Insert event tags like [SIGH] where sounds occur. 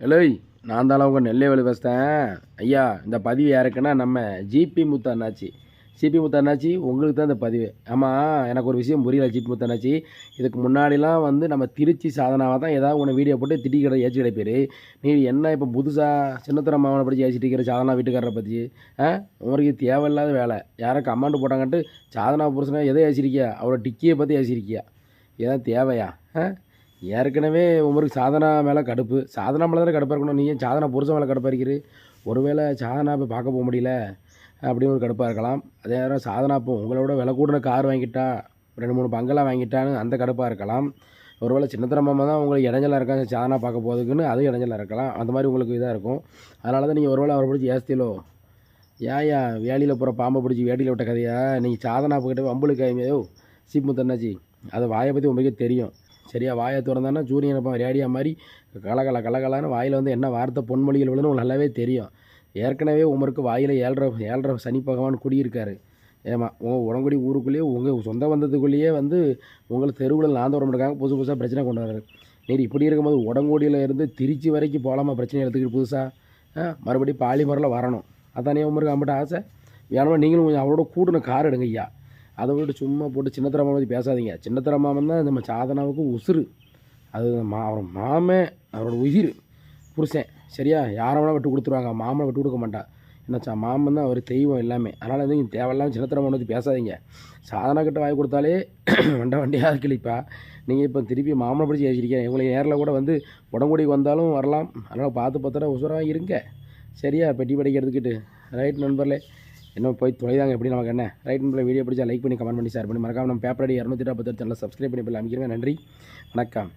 எலோய் நான் தான் உங்கள் நெல்லை வேலை பேசுகிறேன் ஐயா இந்த பதிவு யாருக்குன்னா நம்ம ஜிபி முத்து அண்ணாச்சி. ஜிபி முத்து அண்ணாச்சி உங்களுக்கு தான் இந்த பதிவு. ஆமாம் எனக்கு ஒரு விஷயம் புரியல ஜிபி முத்து அண்ணாச்சி. இதுக்கு முன்னாடிலாம் வந்து நம்ம திருச்சி சாதனாவாக தான் ஏதாவது ஒன்று வீடியோ போட்டு திட்டி கடை ஏற்றி கிடைப்பாரு நீ என்ன இப்போ புதுசாக சின்னத்துற மாவனை படித்து ஏச்சிட்டு இருக்கிற சாதனா வீட்டுக்காரரை பற்றி ஆ? உங்களுக்கு தேவையில்லாத வேலை. யாரும் கமெண்ட் போட்டாங்கன்ட்டு சாதனா புருஷனை எதை ஏசிருக்கியா? அவரோட டிக்கியை பற்றி ஏசிருக்கியா? இதான் தேவையா? ஆ? ஏற்கனவே உமருக்கு சாதனா மேலே கடுப்பு. சாதனா மேலே தானே கடுப்பாக இருக்கணும். நீ ஏன் சாதனா புருஷன் மேலே கடுப்பாக இருக்கிறது ஒருவேளை சாதனா போய் பார்க்க போக முடியல அப்படின்னு ஒரு கடுப்பாக இருக்கலாம். அதே நேரம் சாதனா இப்போ உங்களோட விலை கூடின கார் வாங்கிட்டா ரெண்டு மூணு பங்கெல்லாம் வாங்கிட்டான்னு அந்த கடுப்பாக இருக்கலாம். ஒருவேளை சின்னத்தனமாக தான் உங்களுக்கு இடைஞ்சலாக இருக்காங்க சாதனா பார்க்க போகிறதுக்குன்னு அதுவும் இடைஞ்சலாக இருக்கலாம். அந்த மாதிரி உங்களுக்கு இதாக இருக்கும். அதனால தான் நீங்கள் ஒருவேளை அவரை பிடிச்சி ஏஸ்திலோ ஏயா வேலியில் போகிற பாம்பை பிடிச்சி வேடியில் விட்ட கதையா? நீங்கள் சாதனா போய்கிட்ட வம்புளுக்கு ஐயோ சீப்பு தன்னாச்சி அதை வாயை பற்றி உங்களுக்கே தெரியும். சரியா வாயை திறந்தானா சூரியன் அப்போ ரேடியா மாதிரி கலகல கலகலான்னு வாயில் வந்து என்ன வார்த்தை பொன்மொழிகள் விழுன்னு உங்களுக்கு நல்லாவே தெரியும். ஏற்கனவே உமருக்கு வாயில் ஏழ்ரை ஏழ்ரை சனி பகவான் குடியிருக்காரு. ஏமா உங்கள் உடங்குடி ஊருக்குள்ளேயே உங்கள் சொந்த பந்தத்துக்குள்ளேயே வந்து உங்களை தெருவில் நான் வரமாட்டாங்க புதுசு புதுசாக பிரச்சனை கொண்டு வர்றாரு. நீர் இப்படி இருக்கும்போது உடங்கோடியில் இருந்து திருச்சி வரைக்கும் போகலாமா பிரச்சனை எடுத்துக்கிட்டு புதுசாக மறுபடியும் பாலிமரில் வரணும். அதானே உமருக்கு அம்பிட்ட ஆசை? வேணுமா நீங்களும் கொஞ்சம் அவரோட கூட்டின கார் எடுங்க ஐயா. அதை விட்டு சும்மா போட்டு சின்னத்தர மாமன் பற்றி பேசாதீங்க. சின்னத்தர மாமன் தான் நம்ம சாதனாவுக்கு உசுறு. அது மா அவர் மாமே அவரோட உயிர் புருஷன். சரியா? யாரை வேணால் விட்டு கொடுத்துருவாங்க. மாமனை விட்டு கொடுக்க மாட்டா. என்னச்சா மாமன் தான் அவர் தெய்வம் எல்லாமே. அதனால் வந்து இங்கே தேவையில்லாமல் சின்னத்தர மாமனை பற்றி பேசாதீங்க. சாதனா கிட்ட வாங்கி கொடுத்தாலே [CLEARS THROAT] வண்ட வண்டியாக கிழிப்பா. நீங்கள் இப்போ திருப்பி மாமனை பிடிச்சி ஏசிருக்கீங்க உங்களுக்கு நேரில் கூட வந்து உடம்புடிக்கு வந்தாலும் வரலாம். அதனால் பார்த்து பத்திரம் உசுராக இருங்க. சரியா? பெட்டி படிக்கிறதுக்கிட்டு. ரைட் நண்பர்களே. இன்னும் போய் தொலைதாங்க. எப்படி நமக்கு என்ன? ரைட் பண்ணுற வீடியோ பிடிச்சா லைக் பண்ணி கமெண்ட் பண்ணி ஷேர் பண்ணி மறக்காம நம்ம பேப்பர் அடி இரநூத்தி நாற்பத்தெட்டு சப்ஸ்கிரைப் பண்ணி போய் அமைக்கிறேங்க. நன்றி. வணக்கம்.